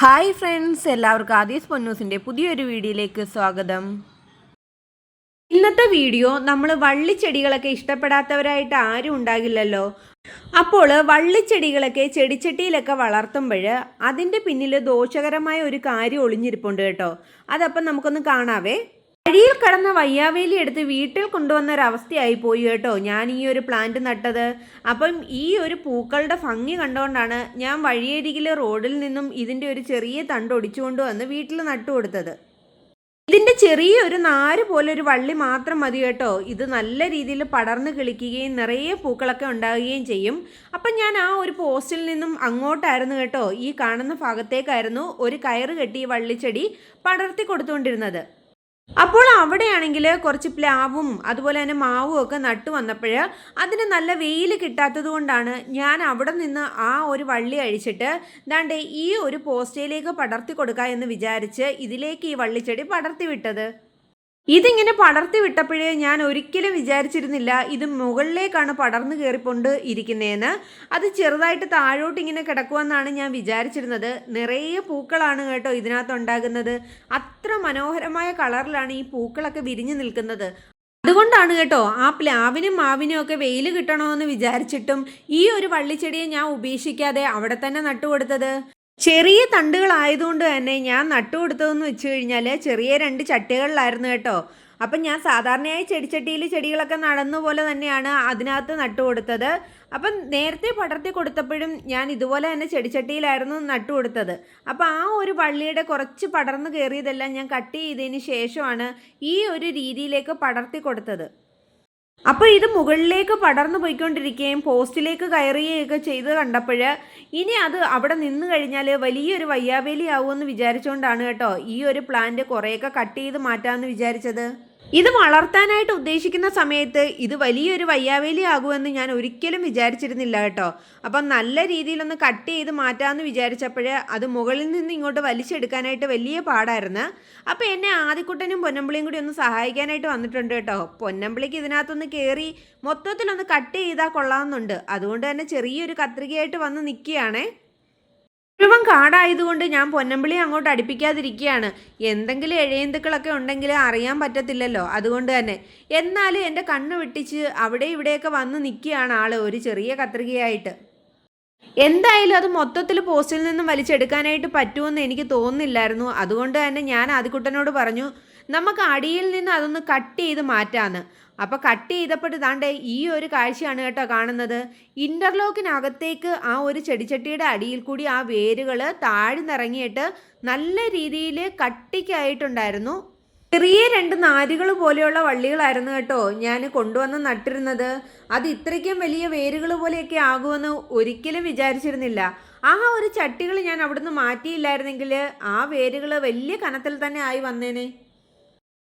Hi friends എല്ലാവർക്കും ആദീസ് പൊന്നൂസിന്റെ പുതിയൊരു വീഡിയോയിലേക്ക് സ്വാഗതം. ഇന്നത്തെ വീഡിയോ നമ്മൾ വള്ളിച്ചെടികളൊക്കെ ഇഷ്ടപ്പെടാത്തവരായിട്ട് ആരും ഉണ്ടാകില്ലല്ലോ. അപ്പോൾ വള്ളിച്ചെടികളൊക്കെ ചെടിച്ചട്ടിയിലൊക്കെ വളർത്തുമ്പോൾ അതിന്റെ പിന്നിൽ ദോഷകരമായ ഒരു കാര്യം ഒളിഞ്ഞിരിപ്പുണ്ട് കേട്ടോ. അതപ്പം നമുക്കൊന്ന് കാണാവേ. വഴിയിൽ കടന്ന വയ്യാവേലി എടുത്ത് വീട്ടിൽ കൊണ്ടുവന്ന ഒരവസ്ഥയായി പോയി കേട്ടോ. ഞാൻ ഈ ഒരു പ്ലാന്റ് നട്ടത്. അപ്പം ഈ ഒരു പൂക്കളുടെ ഭംഗി കണ്ടുകൊണ്ടാണ് ഞാൻ വഴിയരികിലെ റോഡിൽ നിന്നും ഇതിന്റെ ഒരു ചെറിയ തണ്ട് ഒടിച്ചുകൊണ്ട് വന്ന് വീട്ടിൽ നട്ടു കൊടുത്തത്. ഇതിന്റെ ചെറിയൊരു നാര് പോലെ ഒരു വള്ളി മാത്രം മതി കേട്ടോ. ഇത് നല്ല രീതിയിൽ പടർന്ന് കിളിക്കുകയും നിറയെ പൂക്കളൊക്കെ ഉണ്ടാകുകയും ചെയ്യും. അപ്പം ഞാൻ ആ ഒരു പോസ്റ്റിൽ നിന്നും അങ്ങോട്ടായിരുന്നു കേട്ടോ. ഈ കാണുന്ന ഭാഗത്തേക്കായിരുന്നു ഒരു കയറ് കെട്ടി വള്ളിച്ചെടി പടർത്തി കൊടുത്തുകൊണ്ടിരുന്നത്. അപ്പോൾ അവിടെയാണെങ്കിൽ കുറച്ച് പ്ലാവും അതുപോലെ തന്നെ മാവും ഒക്കെ നട്ടു വന്നപ്പോൾ അതിന് നല്ല വെയിൽ കിട്ടാത്തത് കൊണ്ടാണ് ഞാൻ അവിടെ നിന്ന് ആ ഒരു വള്ളി അഴിച്ചിട്ട് ദാണ്ട് ഈ ഒരു പോസ്റ്റയിലേക്ക് പടർത്തി കൊടുക്കുക എന്ന് വിചാരിച്ച് ഇതിലേക്ക് ഈ വള്ളിച്ചെടി പടർത്തി വിട്ടത്. ഇതിങ്ങനെ പടർത്തി വിട്ടപ്പോഴേ ഞാൻ ഒരിക്കലും വിചാരിച്ചിരുന്നില്ല ഇത് മുകളിലേക്കാണ് പടർന്നു കയറിക്കൊണ്ട് ഇരിക്കുന്നതെന്ന് അത് ചെറുതായിട്ട് താഴോട്ട് ഇങ്ങനെ കിടക്കുമെന്നാണ് ഞാൻ വിചാരിച്ചിരുന്നത്. നിറയെ പൂക്കളാണ് കേട്ടോ ഇതിനകത്ത് ഉണ്ടാകുന്നത് അത്ര മനോഹരമായ കളറിലാണ് ഈ പൂക്കളൊക്കെ വിരിഞ്ഞു നിൽക്കുന്നത്. അതുകൊണ്ടാണ് കേട്ടോ ആ പ്ലാവിനും മാവിനും ഒക്കെ വെയിൽ കിട്ടണമെന്ന് വിചാരിച്ചിട്ടും ഈ ഒരു വള്ളിച്ചെടിയെ ഞാൻ ഉപേക്ഷിക്കാതെ അവിടെ തന്നെ നട്ടുകൊടുത്തത്. ചെറിയ തണ്ടുകളായതുകൊണ്ട് തന്നെ ഞാൻ നട്ടു നട്ടുകൊടുത്തതെന്ന് വെച്ച് കഴിഞ്ഞാൽ ചെറിയ രണ്ട് ചട്ടികളിലായിരുന്നു കേട്ടോ. അപ്പം ഞാൻ സാധാരണയായി ചെടിച്ചട്ടിയിൽ ചെടികളൊക്കെ നടന്ന പോലെ തന്നെയാണ് അതിനകത്ത് നട്ടു കൊടുത്തത് അപ്പം നേരത്തെ പടർത്തി കൊടുത്തപ്പോഴും ഞാൻ ഇതുപോലെ തന്നെ ചെടിച്ചട്ടിയിലായിരുന്നു നട്ടു കൊടുത്തത് അപ്പം ആ ഒരു വള്ളിയുടെ കുറച്ച് പടർന്നു കയറിയതെല്ലാം ഞാൻ കട്ട് ചെയ്തതിന് ശേഷമാണ് ഈ ഒരു രീതിയിലേക്ക് പടർത്തി കൊടുത്തത്. അപ്പോൾ ഇത് മുകളിലേക്ക് പടർന്നു പോയിക്കൊണ്ടിരിക്കുകയും പോസ്റ്റിലേക്ക് കയറുകയൊക്കെ ചെയ്ത് കണ്ടപ്പോൾ ഇനി അത് അവിടെ നിന്ന് കഴിഞ്ഞാൽ വലിയൊരു വയ്യാവേലി ആവുമെന്ന് വിചാരിച്ചുകൊണ്ടാണ് കേട്ടോ ഈ ഒരു പ്ലാന്റ് കുറേയൊക്കെ കട്ട് ചെയ്ത് മാറ്റാമെന്ന് വിചാരിച്ചത്. ഇത് വളർത്താനായിട്ട് ഉദ്ദേശിക്കുന്ന സമയത്ത് ഇത് വലിയൊരു വയ്യാവേലി ആകുമെന്ന് ഞാൻ ഒരിക്കലും വിചാരിച്ചിരുന്നില്ല കേട്ടോ. അപ്പം നല്ല രീതിയിലൊന്ന് കട്ട് ചെയ്ത് മാറ്റാമെന്ന് വിചാരിച്ചപ്പോഴേ അത് മുകളിൽ നിന്ന് ഇങ്ങോട്ട് വലിച്ചെടുക്കാനായിട്ട് വലിയ പാടായിരുന്നു. അപ്പോൾ എന്നെ ആദിക്കുട്ടനും പൊന്നമ്പിളിയും കൂടി ഒന്ന് സഹായിക്കാനായിട്ട് വന്നിട്ടുണ്ട് കേട്ടോ. പൊന്നമ്പിളിക്ക് ഇതിനകത്തൊന്ന് കയറി മൊത്തത്തിലൊന്ന് കട്ട് ചെയ്താൽ കൊള്ളാമെന്നുണ്ട്. അതുകൊണ്ട് തന്നെ ചെറിയൊരു കത്രികയായിട്ട് വന്ന് നിൽക്കുകയാണേ. മുഴുവൻ കാടായതുകൊണ്ട് ഞാൻ പൊന്നമ്പിളി അങ്ങോട്ട് അടുപ്പിക്കാതിരിക്കുകയാണ്. എന്തെങ്കിലും എഴയന്തുക്കളൊക്കെ ഉണ്ടെങ്കിൽ അറിയാൻ പറ്റത്തില്ലല്ലോ. അതുകൊണ്ട് തന്നെ. എന്നാലും എന്റെ കണ്ണ് വെട്ടിച്ച് അവിടെ ഇവിടെയൊക്കെ വന്ന് നിൽക്കുകയാണ് ആൾ ഒരു ചെറിയ കത്രികയായിട്ട്. എന്തായാലും അത് മൊത്തത്തിൽ പോസ്റ്റിൽ നിന്നും വലിച്ചെടുക്കാനായിട്ട് പറ്റുമെന്ന് എനിക്ക് തോന്നുന്നില്ലായിരുന്നു. അതുകൊണ്ട് തന്നെ ഞാൻ ആദിക്കുട്ടനോട് പറഞ്ഞു നമുക്ക് അടിയിൽ നിന്ന് അതൊന്ന് കട്ട് ചെയ്ത് മാറ്റാന്ന്. അപ്പോൾ കട്ട് ചെയ്തപ്പോൾ ഇതാണ്ട് ഈ ഒരു കാഴ്ചയാണ് കേട്ടോ കാണുന്നത്. ഇന്റർലോക്കിനകത്തേക്ക് ആ ഒരു ചെടിച്ചട്ടിയുടെ അടിയിൽ കൂടി ആ വേരുകൾ താഴ്ന്നിറങ്ങിയിട്ട് നല്ല രീതിയിൽ കട്ടിക്കായിട്ടുണ്ടായിരുന്നു. ചെറിയ രണ്ട് നാരുകൾ പോലെയുള്ള വള്ളികളായിരുന്നു കേട്ടോ ഞാൻ കൊണ്ടുവന്ന് നട്ടിരുന്നത്. അത് ഇത്രയ്ക്കും വലിയ വേരുകൾ പോലെയൊക്കെ ആകുമെന്ന് ഒരിക്കലും വിചാരിച്ചിരുന്നില്ല. ആ ഒരു ചട്ടികൾ ഞാൻ അവിടുന്ന് മാറ്റിയില്ലായിരുന്നെങ്കിൽ ആ വേരുകൾ വലിയ കനത്തിൽ തന്നെ ആയി വന്നേനെ.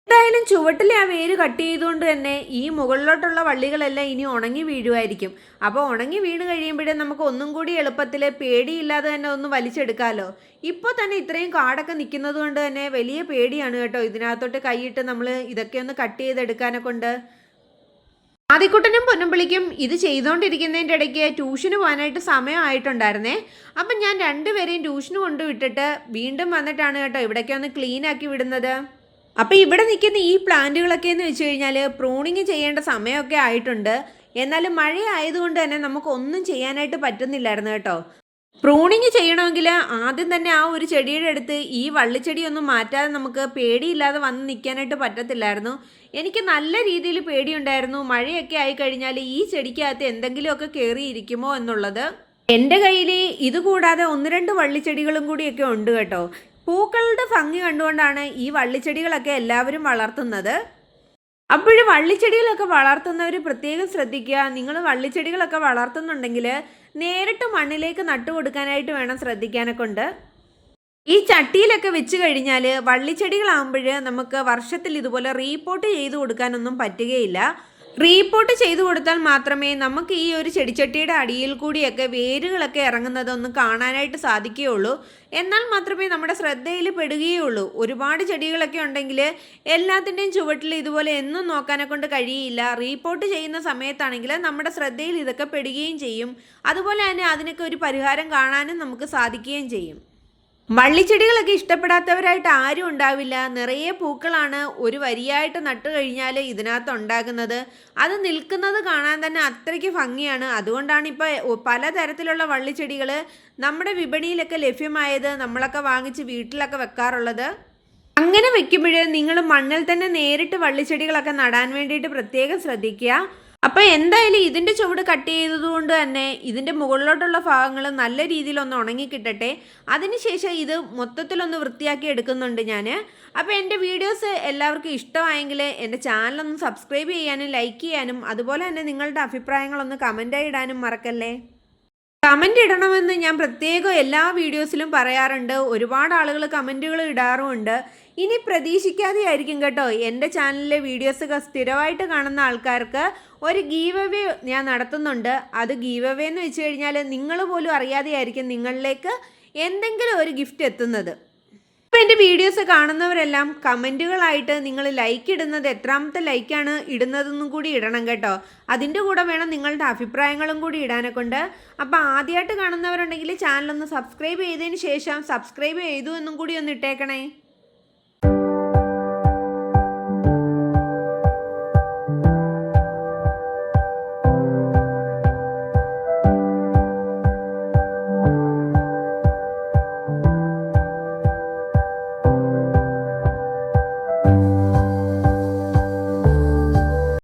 എന്തായാലും ചുവട്ടിലെ ആ വേര് കട്ട് ചെയ്തുകൊണ്ട് തന്നെ ഈ മുകളിലോട്ടുള്ള വള്ളികളെല്ലാം ഇനി ഉണങ്ങി വീഴുമായിരിക്കും. അപ്പോൾ ഉണങ്ങി വീണ് കഴിയുമ്പോഴേ നമുക്ക് ഒന്നും കൂടി എളുപ്പത്തിൽ പേടിയില്ലാതെ തന്നെ ഒന്ന് വലിച്ചെടുക്കാമല്ലോ ഇപ്പോൾ തന്നെ ഇത്രയും കാടൊക്കെ നിൽക്കുന്നത് കൊണ്ട് തന്നെ വലിയ പേടിയാണ് കേട്ടോ. ഇതിനകത്തോട്ട് കൈയിട്ട് നമ്മൾ ഇതൊക്കെ ഒന്ന് കട്ട് ചെയ്തെടുക്കാനെ കൊണ്ട് ആദിക്കുട്ടനും പൊന്നമ്പിളിക്കും ഇത് ചെയ്തുകൊണ്ടിരിക്കുന്നതിന്റെ ഇടയ്ക്ക് ട്യൂഷന് പോകാനായിട്ട് സമയമായിട്ടുണ്ടായിരുന്നേ. അപ്പം ഞാൻ രണ്ടുപേരെയും ട്യൂഷന് കൊണ്ടുവിട്ടിട്ട് വീണ്ടും വന്നിട്ടാണ് കേട്ടോ ഇവിടേക്ക് ഒന്ന് ക്ലീൻ ആക്കി വിടുന്നത്. അപ്പോൾ ഇവിടെ നിൽക്കുന്ന ഈ പ്ലാന്റുകളൊക്കെ എന്ന് വെച്ച് കഴിഞ്ഞാൽ പ്രൂണിങ് ചെയ്യേണ്ട സമയമൊക്കെ ആയിട്ടുണ്ട്. എന്നാലും മഴ ആയതുകൊണ്ട് തന്നെ നമുക്ക് ഒന്നും ചെയ്യാനായിട്ട് പറ്റുന്നില്ലായിരുന്നു കേട്ടോ. പ്രൂണിങ് ചെയ്യണമെങ്കിൽ ആദ്യം തന്നെ ആ ഒരു ചെടിയുടെ അടുത്ത് ഈ വള്ളിച്ചെടിയൊന്നും മാറ്റാതെ നമുക്ക് പേടിയില്ലാതെ വന്ന് നിൽക്കാനായിട്ട് പറ്റത്തില്ലായിരുന്നു. എനിക്ക് നല്ല രീതിയിൽ പേടിയുണ്ടായിരുന്നു. മഴയൊക്കെ ആയി കഴിഞ്ഞാൽ ഈ ചെടിക്കകത്ത് എന്തെങ്കിലുമൊക്കെ കയറിയിരിക്കുമോ എന്നുള്ളത്. എന്റെ കയ്യിൽ ഇത് കൂടാതെ ഒന്ന് രണ്ട് വള്ളിച്ചെടികളും കൂടിയൊക്കെ ഉണ്ട് കേട്ടോ. പൂക്കളുടെ ഭംഗി കണ്ടുകൊണ്ടാണ് ഈ വള്ളിച്ചെടികളൊക്കെ എല്ലാവരും വളർത്തുന്നത്. അപ്പോഴും വള്ളിച്ചെടികളൊക്കെ വളർത്തുന്നവർ പ്രത്യേകം ശ്രദ്ധിക്കുക. നിങ്ങൾ വള്ളിച്ചെടികളൊക്കെ വളർത്തുന്നുണ്ടെങ്കിൽ നേരിട്ട് മണ്ണിലേക്ക് നട്ടു കൊടുക്കാനായിട്ട് വേണം ശ്രദ്ധിക്കാനൊക്കെ ഉണ്ട് ഈ ചട്ടിയിലൊക്കെ വെച്ച് കഴിഞ്ഞാൽ വള്ളിച്ചെടികളാകുമ്പോൾ നമുക്ക് വർഷത്തിൽ ഇതുപോലെ റീപോർട്ട് ചെയ്ത് കൊടുക്കാനൊന്നും പറ്റുകയില്ല. റീപോർട്ട് ചെയ്തു കൊടുത്താൽ മാത്രമേ നമുക്ക് ഈ ഒരു ചെടിച്ചട്ടിയുടെ അടിയിൽ കൂടിയൊക്കെ വേരുകളൊക്കെ ഇറങ്ങുന്നതൊന്നും കാണാനായിട്ട് സാധിക്കുകയുള്ളൂ. എന്നാൽ മാത്രമേ നമ്മുടെ ശ്രദ്ധയിൽ പെടുകയുള്ളൂ. ഒരുപാട് ചെടികളൊക്കെ ഉണ്ടെങ്കിൽ എല്ലാത്തിന്റെയും ചുവട്ടിൽ ഇതുപോലെ എന്നും നോക്കാനെ കൊണ്ട് കഴിയില്ല. റീപോർട്ട് ചെയ്യുന്ന സമയത്താണെങ്കിൽ നമ്മുടെ ശ്രദ്ധയിൽ ഇതൊക്കെ പെടുകയും ചെയ്യും. അതുപോലെ തന്നെ അതിനൊക്കെ ഒരു പരിഹാരം കാണാനും നമുക്ക് സാധിക്കുകയും ചെയ്യും. വള്ളിച്ചെടികളൊക്കെ ഇഷ്ടപ്പെടാത്തവരായിട്ട് ആരും ഉണ്ടാവില്ല. നിറയെ പൂക്കളാണ് ഒരു വരിയായിട്ട് നട്ടു കഴിഞ്ഞാൽ ഇതിനകത്ത് ഉണ്ടാകുന്നത്. അത് നിൽക്കുന്നത് കാണാൻ തന്നെ അത്രയ്ക്ക് ഭംഗിയാണ്. അതുകൊണ്ടാണ് ഇപ്പോൾ പലതരത്തിലുള്ള വള്ളിച്ചെടികൾ നമ്മുടെ വിപണിയിലൊക്കെ ലഭ്യമായത് നമ്മളൊക്കെ വാങ്ങിച്ച് വീട്ടിലൊക്കെ വെക്കാറുള്ളത്. അങ്ങനെ വെക്കുമ്പോൾ നിങ്ങൾ മണ്ണിൽ തന്നെ നേരിട്ട് വള്ളിച്ചെടികളൊക്കെ നടാൻ വേണ്ടിയിട്ട് പ്രത്യേകം ശ്രദ്ധിക്കുക. അപ്പോൾ എന്തായാലും ഇതിന്റെ ചുവട് കട്ട് ചെയ്തതുകൊണ്ട് തന്നെ ഇതിന്റെ മുകളിലോട്ടുള്ള ഭാഗങ്ങൾ നല്ല രീതിയിലൊന്ന് ഉണങ്ങി കിട്ടട്ടെ. അതിനുശേഷം ഇത് മൊത്തത്തിലൊന്ന് വൃത്തിയാക്കി എടുക്കുന്നുണ്ട് ഞാൻ അപ്പോൾ എന്റെ വീഡിയോസ് എല്ലാവർക്കും ഇഷ്ടമായെങ്കിൽ എന്റെ ചാനലൊന്ന് സബ്സ്ക്രൈബ് ചെയ്യാനും ലൈക്ക് ചെയ്യാനും അതുപോലെ തന്നെ നിങ്ങളുടെ അഭിപ്രായങ്ങളൊന്ന് കമന്റായി ഇടാനും മറക്കല്ലേ? കമന്റ് ഇടണമെന്ന് ഞാൻ പ്രത്യേകം എല്ലാ വീഡിയോസിലും പറയാറുണ്ട്. ഒരുപാട് ആളുകൾ കമന്റുകൾ ഇടാറുമുണ്ട്. ഇനി പ്രതീക്ഷിക്കാതെ ആയിരിക്കും കേട്ടോ. എന്റെ ചാനലിലെ വീഡിയോസ് സ്ഥിരമായിട്ട് കാണുന്ന ആൾക്കാർക്ക് ഒരു ഗീവ് അവേ ഞാൻ നടത്തുന്നുണ്ട്. അത് ഗീവ് അവേ എന്ന് വെച്ച് കഴിഞ്ഞാൽ നിങ്ങൾ പോലും അറിയാതെ ആയിരിക്കും നിങ്ങളിലേക്ക് എന്തെങ്കിലും ഒരു ഗിഫ്റ്റ് എത്തുന്നത്. അപ്പോൾ എന്റെ വീഡിയോസ് കാണുന്നവരെല്ലാം കമന്റുകളായിട്ട് നിങ്ങൾ ലൈക്ക് ഇടുന്നത് എത്രാമത്തെ ലൈക്കാണ് ഇടുന്നതെന്നും കൂടി ഇടണം കേട്ടോ. അതിന്റെ കൂടെ വേണം നിങ്ങളുടെ അഭിപ്രായങ്ങളും കൂടി ഇടാനെ കൊണ്ട് അപ്പോൾ ആദ്യമായിട്ട് കാണുന്നവരുണ്ടെങ്കിൽ ചാനലൊന്ന് സബ്സ്ക്രൈബ് ചെയ്തതിന് ശേഷം സബ്സ്ക്രൈബ് ചെയ്തു എന്നും കൂടി ഒന്ന് ഇട്ടേക്കണേ.